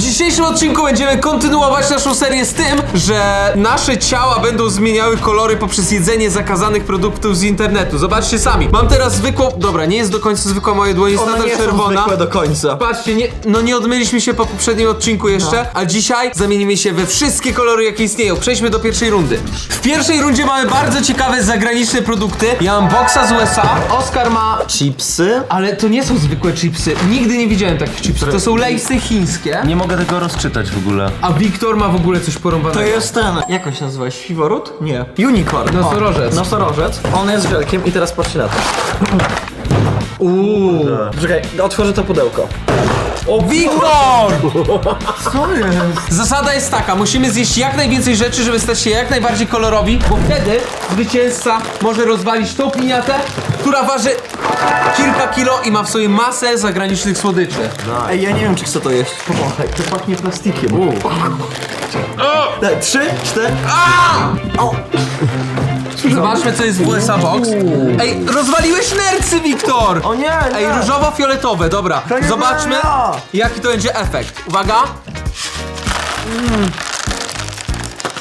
dzisiejszym odcinku będziemy kontynuować naszą serię z tym, że nasze ciała będą zmieniały kolory poprzez jedzenie zakazanych produktów z internetu. Zobaczcie sami. Mam teraz zwykłą. Dobra, nie jest do końca zwykła moja dłoń, jest One nadal nie są czerwona. zwykłe do końca. Patrzcie, nie, no nie odmyliśmy się po poprzednim odcinku jeszcze, a dzisiaj zamienimy się we wszystkie kolory, jakie istnieją. Przejdźmy do pierwszej rundy. W pierwszej rundzie mamy bardzo ciekawe zagraniczne produkty. Ja mam boxa z USA, Oskar ma Chipsy? ale to nie są zwykłe chipsy. Nigdy nie widziałem takich chipsów. To są lejsy chińskie. Nie mogę tego rozczytać w ogóle. A Wiktor ma w ogóle coś porąbanego. To jest ten. Jak on się nazywa? Nie. Unicorn. Nosorożec. O, nosorożec. On jest wielkim i teraz patrzcie na to. Uuu. Czekaj, otworzę to pudełko. O, Wiktor! Co jest? Zasada jest taka, musimy zjeść jak najwięcej rzeczy, żeby stać się jak najbardziej kolorowi, bo wtedy zwycięzca może rozwalić tą piniatę, która waży kilka kilo i ma w sobie masę zagranicznych słodyczy. Ej, ja nie wiem, czy chcę to jeść. Pomachaj, to pachnie plastikiem. Daj, Trzy, cztery. Zobaczmy, co jest w USA Box. Ej, rozwaliłeś nercy, Wiktor! O nie, Ej, nie. różowo-fioletowe, dobra. nie Zobaczmy, byłem ja. jaki to będzie efekt. Uwaga.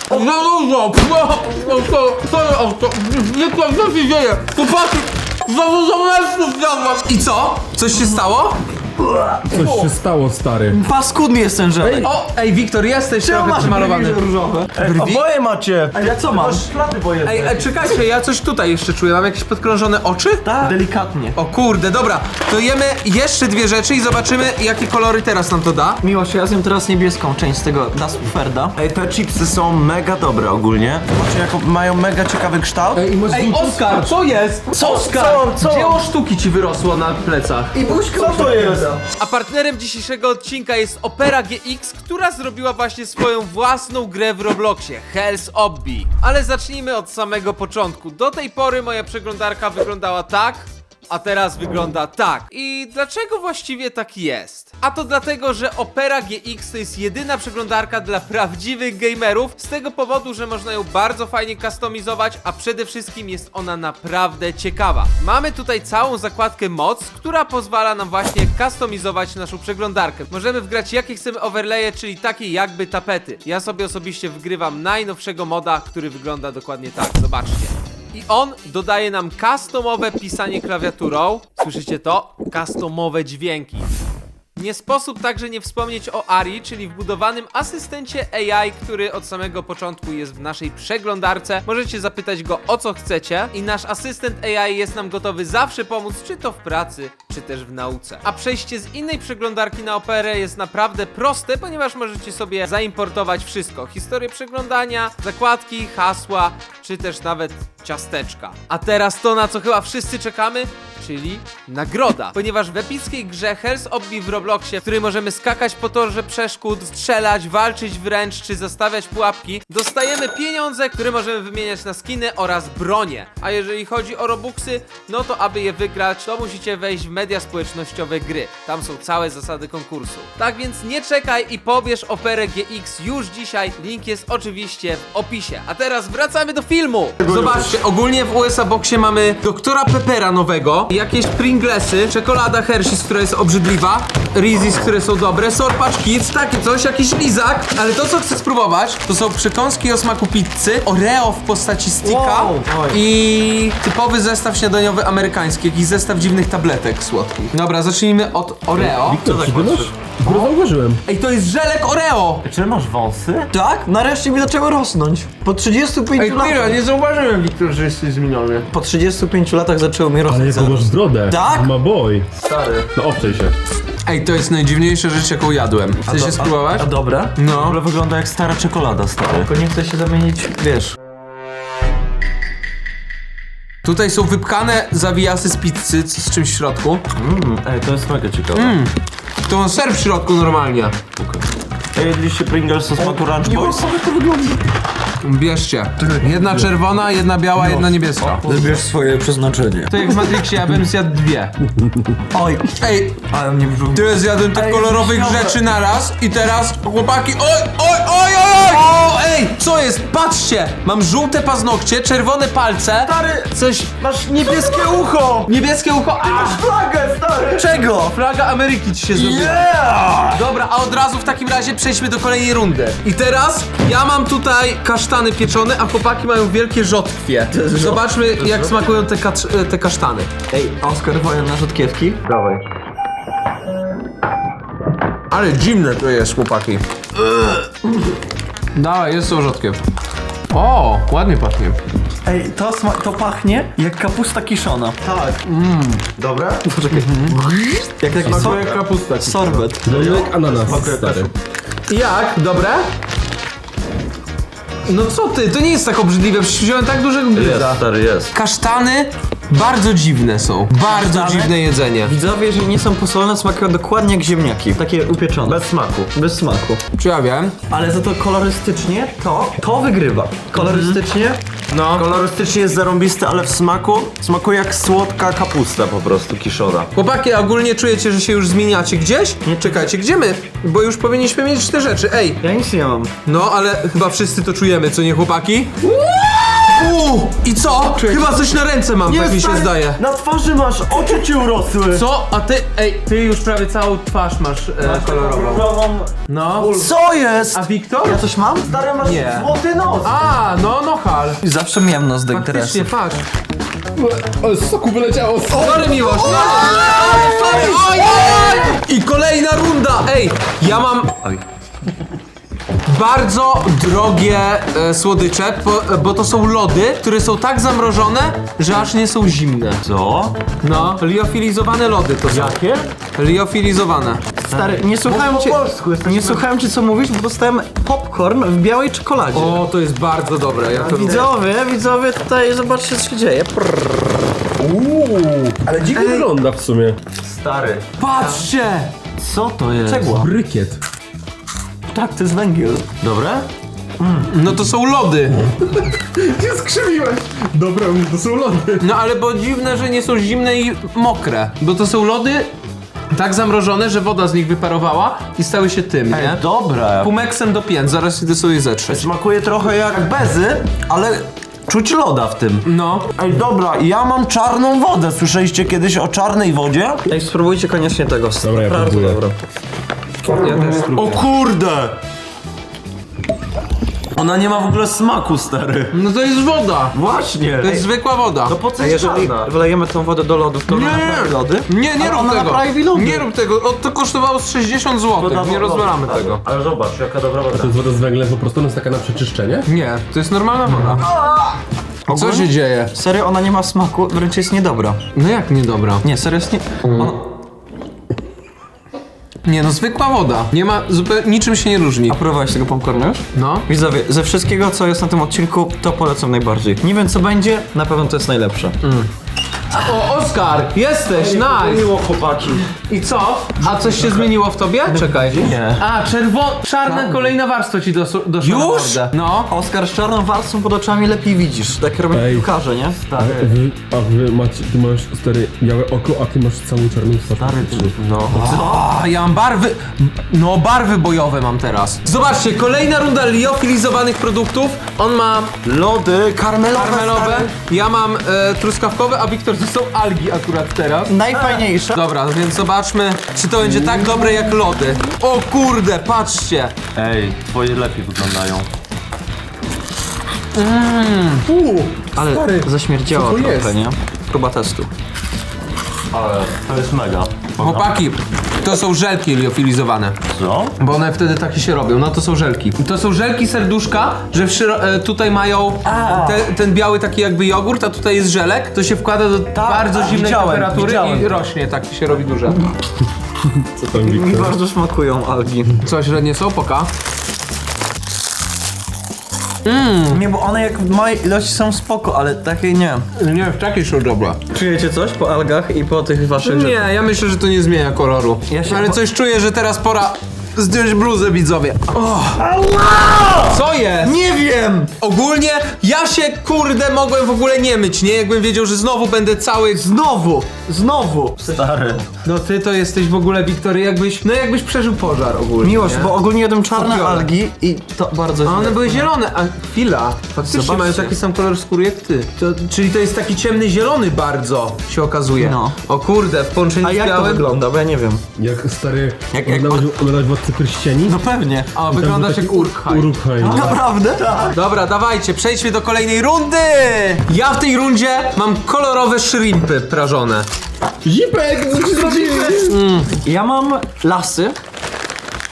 No, no, no, no, no, to, to, to, Wiktor, co się dzieje? Chłopaki, znowu za mężczyzn zjadłam. I co? Coś się stało? Coś się stało, stary. Paskudny jest ten żelek. O, ej, Wiktor, jesteś trochę przymalowany. różowe? Brwi? Oboje macie! A ja co mam? Ślady boję. Ej, ej, czekajcie, ja coś tutaj jeszcze czuję. Mam jakieś podkrążone oczy? Tak. Delikatnie. O kurde, dobra. To jemy jeszcze dwie rzeczy i zobaczymy, jakie kolory teraz nam to da. Miłość, ja zjem teraz niebieską część z tego Dasperda. Ej, te chipsy są mega dobre ogólnie. Zobaczcie, jak mają mega ciekawy kształt. Ej, i masz Ej, dwóch- Oskar, co jest? Co? Oskar, Co? Co? dzieło sztuki ci wyrosło na plecach. I buźka Co to jest? A partnerem dzisiejszego odcinka jest Opera GX, która zrobiła właśnie swoją własną grę w Robloxie, Hell's Obby. Ale zacznijmy od samego początku. Do tej pory moja przeglądarka wyglądała tak, a teraz wygląda tak. I dlaczego właściwie tak jest? A to dlatego, że Opera GX to jest jedyna przeglądarka dla prawdziwych gamerów, z tego powodu, że można ją bardzo fajnie kustomizować, a przede wszystkim jest ona naprawdę ciekawa. Mamy tutaj całą zakładkę moc, która pozwala nam właśnie kustomizować naszą przeglądarkę. Możemy wgrać jakie chcemy overlaye, czyli takie jakby tapety. Ja sobie osobiście wgrywam najnowszego moda, który wygląda dokładnie tak. Zobaczcie. I on dodaje nam customowe pisanie klawiaturą. Słyszycie to? Customowe dźwięki. Nie sposób także nie wspomnieć o Ari, czyli wbudowanym asystencie AI, który od samego początku jest w naszej przeglądarce. Możecie zapytać go o co chcecie i nasz asystent AI jest nam gotowy zawsze pomóc, czy to w pracy, czy też w nauce. A przejście z innej przeglądarki na Operę jest naprawdę proste, ponieważ możecie sobie zaimportować wszystko. Historię przeglądania, zakładki, hasła, czy też nawet ciasteczka. A teraz to, na co chyba wszyscy czekamy, czyli nagroda. Ponieważ w epickiej grze Hell's Obby w Robloxie, w której możemy skakać po torze przeszkód, strzelać, walczyć wręcz czy zastawiać pułapki, dostajemy pieniądze, które możemy wymieniać na skiny oraz bronie. A jeżeli chodzi o Robuxy, no to aby je wygrać, to musicie wejść w media społecznościowe gry. Tam są całe zasady konkursu. Tak więc nie czekaj i pobierz Operę GX już dzisiaj. Link jest oczywiście w opisie. A teraz wracamy do filmu. Zobaczcie, ogólnie w USA Boxie mamy doktora Peppera nowego, jakieś Pringlesy, czekolada Hershey's, która jest obrzydliwa, Reese's, które są dobre, Sorpacz Kids, takie coś, jakiś lizak, ale to co chcę spróbować, to są przekąski o smaku pizzy, Oreo w postaci sticka Wow. Oj. i typowy zestaw śniadaniowy amerykański, jakiś zestaw dziwnych tabletek słodkich. Dobra, zacznijmy od Oreo. Co, ty masz? Dopiero zauważyłem. Ej, to jest żelek Oreo! Czy masz wąsy? Tak? Nareszcie mi zaczęły rosnąć. Po 35 Ej, latach. nie zauważyłem, Wiktor, że jesteś zmieniony. Po 35 latach zaczęły mi Ale rosnąć. jaką masz brodę. Tak? Ma boy. Stary. No obczaj się. Ej, to jest najdziwniejsza rzecz, jaką jadłem. Chcesz się spróbować? A dobre? W No. ogóle wygląda jak stara czekolada, stary. Tylko nie chcę się zamienić, wiesz. Tutaj są wypchane zawijasy z pizzy z czymś w środku. Mm, ej, to jest mega ciekawe. To ma ser w środku normalnie. Ej, jedliście Pringles o smaku Ranch Boys? Bierzcie. Jedna czerwona, jedna biała, jedna niebieska. Wybierz swoje przeznaczenie. To jak w Matrixie, ja bym zjadł dwie. Oj, Ej, ale mnie brzuch. tyle zjadłem tych kolorowych rzeczy na raz i teraz chłopaki, oj, oj, oj, oj, oj! O, ej, co jest? Patrzcie, mam żółte paznokcie, czerwone palce. Stary, Coś, masz niebieskie ucho! niebieskie ucho, a! Flagę, stary! Czego? Flaga Ameryki ci się zrobiła. Yeah! Dobra, a od razu w takim razie przejdźmy do kolejnej rundy. I teraz ja mam tutaj kasztany pieczone, a chłopaki mają wielkie rzodkwie. Zobaczmy jak smakują te, kacz- te kasztany. Ej, Oskar, wojen na rzutkiewki? Dawaj. Ale dziwne to jest, chłopaki. Dawaj, jest to rzodkiew. O, ładnie pachnie. Ej, to, sma- to pachnie jak kapusta kiszona. Tak. Dobre? Poczekaj. Jak taki Smakuje sor- kapusta. sorbet. No jak ananas, stary. Jak? Dobre? No co ty, to nie jest tak obrzydliwe, przecież wziąłem tak dużego gryza. stary, jest. Kasztany bardzo dziwne są. Bardzo dziwne jedzenie. Widzowie, jeżeli nie są posolone, smakują dokładnie jak ziemniaki. Takie upieczone. Bez smaku. Bez smaku. Czy ja wiem? Ale za to kolorystycznie to, to wygrywa. Kolorystycznie No. Kolorystycznie jest zarąbisty, ale w smaku smakuje jak słodka kapusta po prostu kiszona. Chłopaki, ogólnie czujecie, że się już zmieniacie gdzieś? Nie czekajcie, gdzie my? Bo już powinniśmy mieć te rzeczy. Ej, ja nic nie mam. no ale chyba wszyscy to czujemy, co nie chłopaki? Uuu! I co? Chyba coś na ręce mam, tak mi się zdaje. Na twarzy masz, oczy ci urosły. Co? A ty, ej, ty już prawie całą twarz masz e, kolorową. No. Co jest? A Wiktor? Ja coś mam? Stary, masz Nie. złoty nos. A, no, no hal. Zawsze miałem nos do Faktycznie, interesu. patrz. O, z soku wyleciało. Sorry, Miłosz. Nie, sorry, sorry. Oj, oj! I kolejna runda. Ej, ja mam bardzo drogie e, słodycze, bo, bo to są lody, które są tak zamrożone, że aż nie są zimne. Co? No, liofilizowane lody to są. Jakie? Liofilizowane. Stary, nie słuchałem po cię. polsku jesteśmy- Nie słuchałem cię co mówisz, bo dostałem popcorn w białej czekoladzie. O, to jest bardzo dobre. Ja to Widzowie, widzowie, tutaj zobaczcie co się dzieje. Ale dziwnie wygląda w sumie. Stary. Patrzcie! Co to jest? Cegła. Brykiet. Tak, to jest węgiel. Dobre? No to są lody. Się skrzywiłem. Dobra, to są lody. No ale bo dziwne, że nie są zimne i mokre. Bo to są lody tak zamrożone, że woda z nich wyparowała i stały się tym, nie? Dobre. Pumeksem do pięt, zaraz idę sobie zetrzeć. Smakuje trochę jak bezy, ale czuć loda w tym. No. Ej, dobra, ja mam czarną wodę. Słyszeliście kiedyś o czarnej wodzie? Ej, spróbujcie koniecznie tego. Dobra, ja Bardzo próbuję. dobre. Ja też O kurde! Ona nie ma w ogóle smaku, stary. No to jest woda. Właśnie. To jest zwykła woda. No po co A jest jeżeli czarna? wylejemy tą wodę do lodów, to Nie, ona naprawi lody? Nie, nie Ale rób ona tego. lody. Nie rób tego. O, to kosztowało z 60 zł. Nie rozwalamy tego. Ale zobacz, jaka dobra woda. To jest woda z węglem po prostu, ona jest taka na przeczyszczenie? Nie, to jest normalna woda. Co się dzieje? Serio, ona nie ma smaku, wręcz jest niedobra. No jak niedobra? Nie, serio jest nie... Ona... Nie no, zwykła woda. Nie ma, zupełnie, niczym się nie różni. A próbowałeś tego popcornu już? No. Widzowie, ze wszystkiego co jest na tym odcinku, to polecam najbardziej. Nie wiem co będzie, na pewno to jest najlepsze. O, Oskar, jesteś, nice. Miło chłopaki. I co? A coś się zmieniło w tobie? Czekaj. Nie. A, czerwo... czarna kolejna warstwa ci doszła na Już? mordę. No. Oskar, z czarną warstwą pod oczami lepiej widzisz. Tak robią Ej. piłkarze, nie? A wy, a wy macie, ty masz stary białe oko, a ty masz całą czarną stary. No. A, ja mam barwy... No, barwy bojowe mam teraz. Zobaczcie, kolejna runda liofilizowanych produktów. On ma Lody karmelowe. karmelowe, stary. ja mam e, truskawkowe, a Wiktor to są algi akurat teraz. Najfajniejsze. Dobra, więc zobaczmy, czy to będzie tak dobre jak lody. O kurde, patrzcie. Ej, twoje lepiej wyglądają. Ale Stary, zaśmierdziało co to trochę, jest? nie? Próba testu. Ale to jest mega. Chłopaki, to są żelki liofilizowane. Co? Bo one wtedy takie się robią, no to są żelki. To są żelki serduszka, że w śro- e, tutaj mają te, ten biały taki jakby jogurt, a tutaj jest żelek, to się wkłada do bardzo tak, zimnej widziałem, temperatury widziałem. i rośnie, tak się robi duże. Co tam, Mi Wiktor? bardzo smakują algi. Co, średnie są? Poka? Nie, bo one jak w małej ilości są spoko, ale takie nie. Nie, takie są dobre. Czujecie coś po algach i po tych waszych Nie, rzeczach? ja myślę, że to nie zmienia koloru. Ja się Ale po- coś czuję, że teraz pora zdjąć bluzę, widzowie. Co jest? Nie wiem! Ogólnie ja się kurde mogłem w ogóle nie myć, nie? Jakbym wiedział, że znowu będę cały... Znowu! Znowu! Stary. No ty to jesteś w ogóle, Wiktory, jakbyś... No jakbyś przeżył pożar ogólnie, Miłość, nie? bo ogólnie jadłem czarne Kupione. algi i to bardzo A one były zielone, a chwila. Faktycznie Zobaczcie. mają taki sam kolor skóry jak ty. To, czyli to jest taki ciemny zielony bardzo, się okazuje. No. O kurde, w połączeniu A z jak to białym... wygląda? Bo ja nie wiem. Jak stary, Jak- jak, oglądać Władcy Pierścieni? No pewnie. A, wyglądasz jak Urkhaj. Urkhaj. no. Naprawdę? Dobra, dawajcie, przejdźmy do kolejnej rundy! Ja w tej rundzie mam kolorowe shrimpy prażone. Zipek, co ci zrobiłeś? Ja mam lasy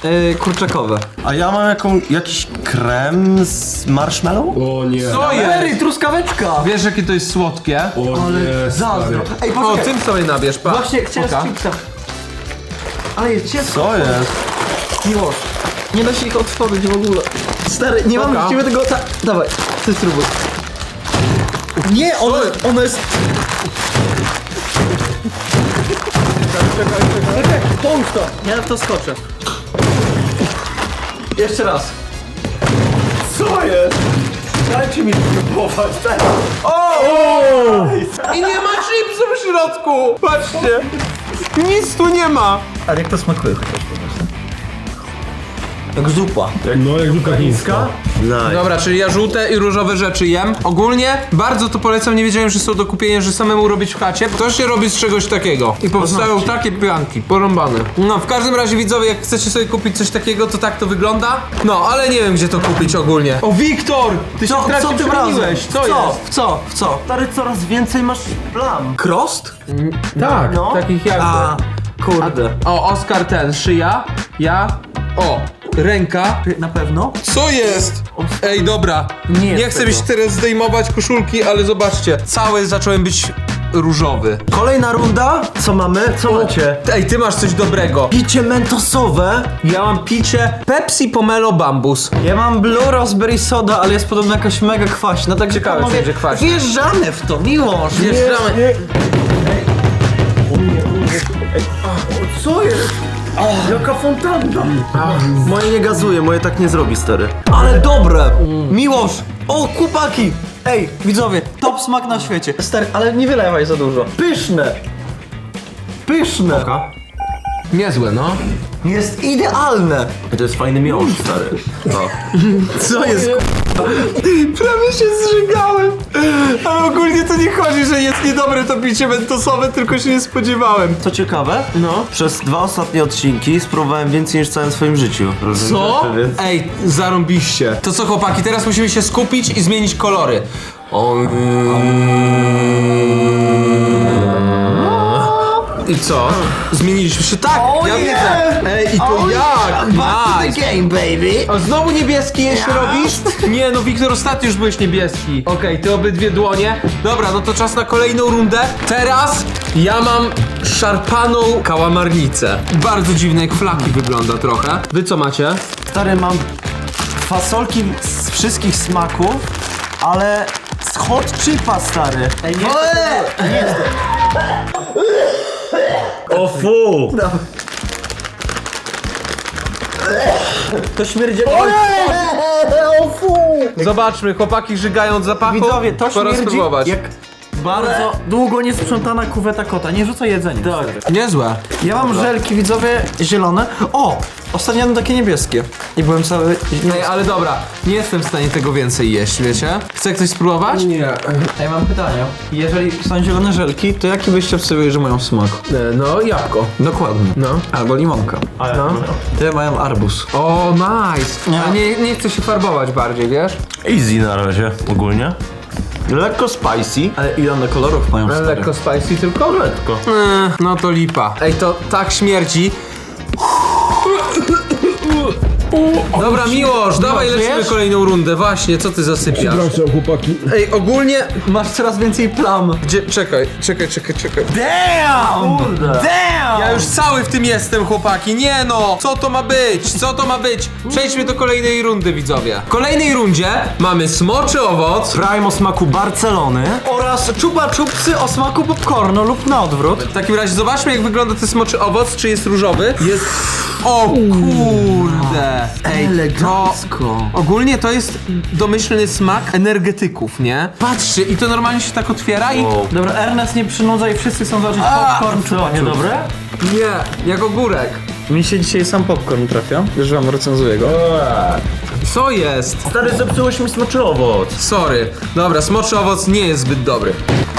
yy, kurczakowe. A ja mam jaką, jakiś krem z marshmallow? O nie. Co jest? truskaweczka! Wiesz jakie to jest słodkie? O nie, stary. Zazdro. Ej, O, poczekaj. tym sobie nabierz, pa. Właśnie chciałem Oka. z chipsa. Ale jest ciepło. Co jest? Miłość. Nie da się ich otworzyć w ogóle. Stary, nie mam właściwie tego... Ta... Dawaj, ty spróbuj. Nie, ono, ono jest... Czekaj, połóż to. Ja to skoczę. Jeszcze raz. Co jest? Dajcie mi spróbować, tak? I nie ma chipsów w środku! Patrzcie! Nic tu nie ma! Ale jak to smakuje chociaż powiedzmy? Jak zupa. No jak żółka chińska. Nice. Dobra, czyli ja żółte i różowe rzeczy jem. Ogólnie bardzo to polecam, nie wiedziałem, że są do kupienia, że samemu robić w chacie. To się robi z czegoś takiego. I powstają takie pianki, porąbane. No, w każdym razie widzowie, jak chcecie sobie kupić coś takiego, to tak to wygląda. No, ale nie wiem, gdzie to kupić ogólnie. O, Wiktor! Ty się Co, co tym? Co w co? jest? W co? W co? Stary, coraz więcej masz plam. Krost? Tak, No. takich jakby. A, kurde. O, Oskar ten, szyja, ja, o, ręka. Na pewno? Co jest? Ej, dobra. Nie Nie, jest chcę tego. być teraz zdejmować koszulki, ale zobaczcie. Cały zacząłem być różowy. Kolejna runda. Co mamy? Co macie? Ej, ty masz coś dobrego. Picie mentosowe. Ja mam picie Pepsi Pomelo Bambus. Ja mam Blue Raspberry Soda, ale jest podobno jakaś mega kwaśna, także Ciekawe, panowie, co będzie kwaśne. Wjeżdżamy w to, miłość. Wjeżdżamy. Co jest? Jaka fontanna. Moje nie gazuje, moje tak nie zrobi, stary. Ale dobre! Miłość! O, kupaki! Ej, widzowie, top smak na świecie. Stary, ale nie wylewaj za dużo. Pyszne! Pyszne! Niezłe, no. Jest idealne! To jest fajny miąższ, stary. O. Co jest? Prawie się zżygałem. Ale ogólnie to nie chodzi, że jest niedobre to picie mentosowe, tylko się nie spodziewałem. Co ciekawe, No. przez dwa ostatnie odcinki spróbowałem więcej niż w całym swoim życiu. Różnych Co? rzeczy, więc- Ej, zarąbiście. To co chłopaki, teraz musimy się skupić i zmienić kolory. O, I co? Zmieniliśmy się tak. O ja nie! widzę. Ej, i to O jak? nie! Back to the game, baby! A znowu niebieski jeszcze robisz? Nie, no Wiktor, ostatnio już byłeś niebieski. Okej, ty obydwie dłonie. Dobra, no to czas na kolejną rundę. Teraz ja mam szarpaną kałamarnicę. Bardzo dziwne, jak flaki wygląda trochę. Wy co macie? Stary, mam fasolki z wszystkich smaków, ale z hot chipa, stary. Ej, nie O fu! To śmierdzi... Zobaczmy, chłopaki żygają od zapachu. Widzowie, to Pora śmierdzi spróbować. jak bardzo długo niesprzątana kuweta kota. Nie rzuca jedzenia. Tak. Niezłe. Ja mam żelki, widzowie, zielone. O! Ostatnio jadłem takie niebieskie. I byłem cały... Ej, ale dobra, nie jestem w stanie tego więcej jeść, wiecie? Chce ktoś spróbować? Nie. Ej, mam pytanie. Jeżeli są zielone żelki, to jaki byście obstawiali, że mają smak? E, No, jabłko. Dokładnie. No. Albo limonka. No. Te mają arbuz. O, nice. Nie. A nie, nie chcę się farbować bardziej, wiesz? Easy na razie, ogólnie. Lekko spicy. Ale ile one kolorów mają, stary? lekko spicy tylko? Lekko. Eee, no to lipa. Ej, to tak śmierdzi. Dobra, Miłosz, dawaj lecimy żyjesz? kolejną rundę. Właśnie, co ty zasypiasz? Przepraszam, chłopaki. Ej, ogólnie... Masz coraz więcej plam. Gdzie? Czekaj, czekaj, czekaj, czekaj. Damn! Kurde. Damn! Ja już cały w tym jestem, chłopaki. Nie no! Co to ma być? Co to ma być? Przejdźmy do kolejnej rundy, widzowie. W kolejnej rundzie mamy smoczy owoc. Prime o smaku Barcelony. Oraz czuba czupsy o smaku popcornu lub na odwrót. W takim razie zobaczmy, jak wygląda ten smoczy owoc. Czy jest różowy? Jest... O kurde! Ej, to... Ogólnie to jest domyślny smak energetyków, nie? Patrzcie, i to normalnie się tak otwiera i... Wow. Dobra, Ernest nie przynudza i wszyscy chcą zobaczyć popcorn Co, czuba niedobre? Nie, jak ogórek. Mi się dzisiaj sam popcorn trafia. Już wam recenzuję go. Co jest? Stary, zepsułeś mi smaczy owoc. Sorry. Dobra, smoczy owoc nie jest zbyt dobry.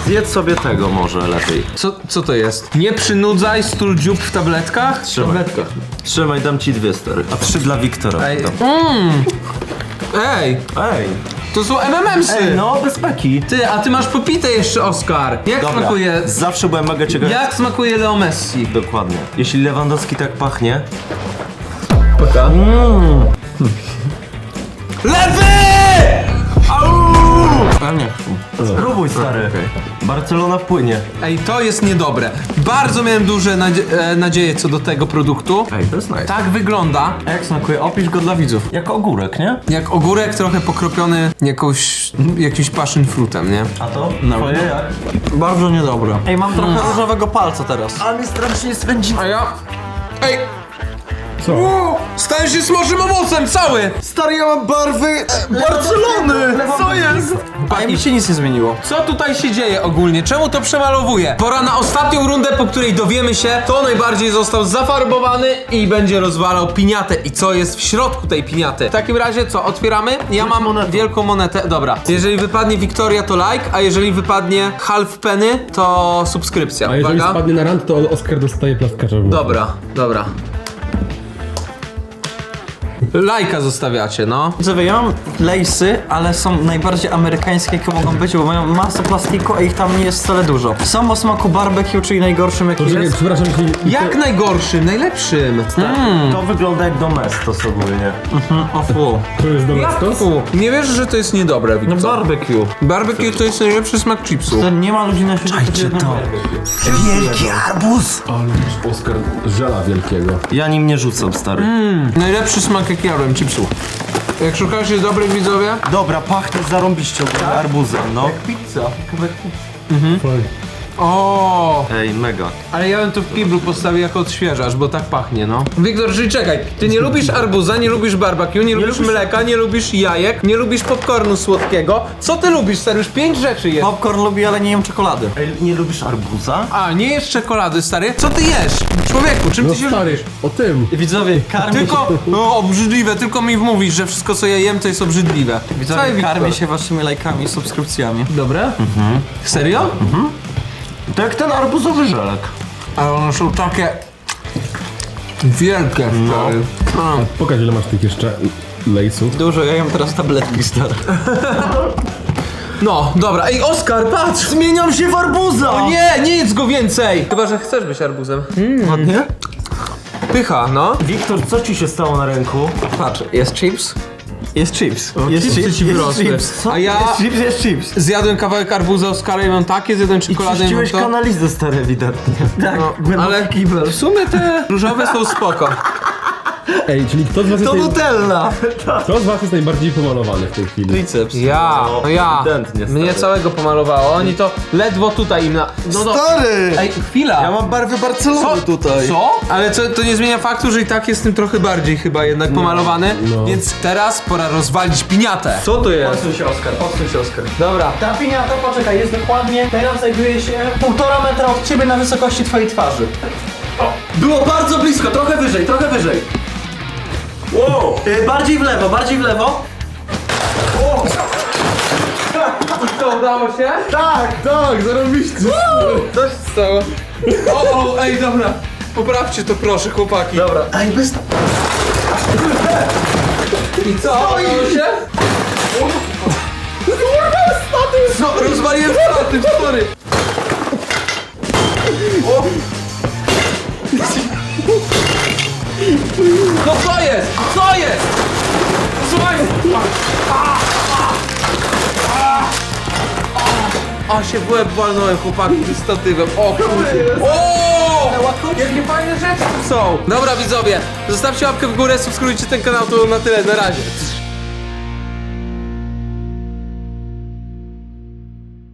Zjedz sobie tego może lepiej. Co, co to jest? Nie przynudzaj stul dziób w tabletkach? Trzymaj. Trzymaj, dam ci dwie, stary. A trzy dla Wiktora. Ej. To. Ej, Ej. to są MMMsy! Ej, no, bez peki. Ty, a ty masz popite jeszcze, Oskar. Jak Dobra, smakuje... zawsze byłem mega ciekawy. Jak smakuje Leo Messi? Dokładnie. Jeśli Lewandowski tak pachnie, Lewy! Ale nie. Spróbuj, stary. Barcelona wpłynie. Ej, to jest niedobre. Bardzo miałem duże nadzie e, nadzieje co do tego produktu. Ej, to jest nice. Tak wygląda, A jak smakuje? Opisz go dla widzów. Jak ogórek, nie? jak ogórek trochę pokropiony jakąś, jakimś passion fruitem, nie? A to? No. Twoje jak? Bardzo niedobre. Ej, mam trochę różowego palca teraz. A mnie strasznie swędzi. A ja... Ej! Co? Uuu, Stałem się smoczym owocem, cały! Stary, ja mam barwy Barcelony! Co jest? A mi się nic nie zmieniło. Co tutaj się dzieje ogólnie? Czemu to przemalowuje? Pora na ostatnią rundę, po której dowiemy się, kto najbardziej został zafarbowany i będzie rozwalał piniatę. I co jest w środku tej piniaty. W takim razie co, otwieramy? Ja mam wielką monetę. Dobra. Jeżeli wypadnie Wiktoria, to like, a jeżeli wypadnie half penny, to subskrypcja. A jeżeli Uwaga. spadnie na rand, to Oskar dostaje w głowę. Dobra, dobra. Lajka zostawiacie, no. Widzowie, ja mam lejsy, ale są najbardziej amerykańskie, jakie mogą być, bo mają masę plastiku, a ich tam nie jest wcale dużo. Są o smaku barbecue, czyli najgorszym jaki Poczekaj, jest. przepraszam, jeśli... Jak najgorszym, najlepszym. To wygląda jak domestos ogólnie. O fu. To jest domestos? Fu, nie wierzę, że to jest niedobre, No Wiktor. barbecue. Barbecue to jest najlepszy smak chipsu. To nie ma ludzi na świecie, którzy jedzą to. Wielki arbuz! Ale Oskar żela wielkiego. Ja nim nie rzucam, stary. Najlepszy smak jaki jadłem chipsu. Jak szukacie dobrych widzowie, Dobra, pachnie zarąbiście ogólnie arbuzem, no. Pizza. Fajnie. O, Ej, mega. ale ja bym to w kiblu postawił jako odświeżacz, bo tak pachnie, no. Wiktor, czyli czekaj, ty nie lubisz arbuza, nie lubisz barbecue, nie, lubisz lubisz- mleka, nie lubisz jajek, nie lubisz popcornu słodkiego. Co ty lubisz, stary? Już pięć rzeczy jest. Popcorn lubi, ale nie jem czekolady. Ej, nie lubisz arbuza? A, nie jesz czekolady, stary? Co ty jesz? Człowieku, czym No ty się... stary, o tym. Widzowie, karmię Tylko, się... no obrzydliwe, tylko mi mówisz, że wszystko co ja jem to jest obrzydliwe. Widzowie, Wiktor? karmię się waszymi lajkami i subskrypcjami. Dobre? Serio? To jak ten arbuzowy żelek. Ale one są takie wielkie, stary. No. Pokaż ile masz tych jeszcze lejsów. Dużo, ja jem teraz tabletki stare. no, dobra. Ej, Oskar, patrz! Zmieniam się w arbuza! O nie, nie jedz go więcej! Chyba, że chcesz być arbuzem. Ładnie? Pycha, no. Wiktor, co ci się stało na ręku? Patrz, jest chips. Jest chips. jest chipsy chips, ci jest wyrosły. chips. A ja- Jest chips, jest chips. Zjadłem kawałek arbuza Oskara i mam takie, zjadłem I czekoladę i mam czyściłeś to. kanalizę, stary, ewidentnie. Tak, No, ale w sumie te różowe są spoko. Ej, czyli kto z was jest, To naj... Nutella! kto z was jest najbardziej pomalowany w tej chwili? Triceps. Ja, no ja. ewidentnie, stary. Mnie całego pomalowało. Oni to ledwo tutaj im na... No, no. Stary! Ej, chwila. Ja mam barwy Co? Barcelony tutaj. Co? Ale co, to nie zmienia faktu, że i tak jestem trochę bardziej chyba jednak pomalowany, no. więc teraz pora rozwalić piniatę. Co to jest? Odsuń się Oskar, odsuń się Oskar. Dobra. Ta piniata, poczekaj, jest dokładnie, teraz znajduje się półtora metra od ciebie na wysokości twojej twarzy. O, było bardzo blisko, trochę wyżej, trochę wyżej. Wow! Y, bardziej w lewo, bardziej w lewo. To udało się? Tak, tak, zarobiście. Co się stało? O, o, ej, dobra. Poprawcie to proszę, chłopaki. Dobra. Ej, bez... I co? Udało się? Co? Rozwaliłem statyw, sorry. Jest? Słuchaj! A się w łeb walnąłem chłopaki z statywem. O kurde. O! Jakie fajne rzeczy tu są. Dobra widzowie, zostawcie łapkę w górę, subskrybujcie ten kanał, to na tyle, na razie.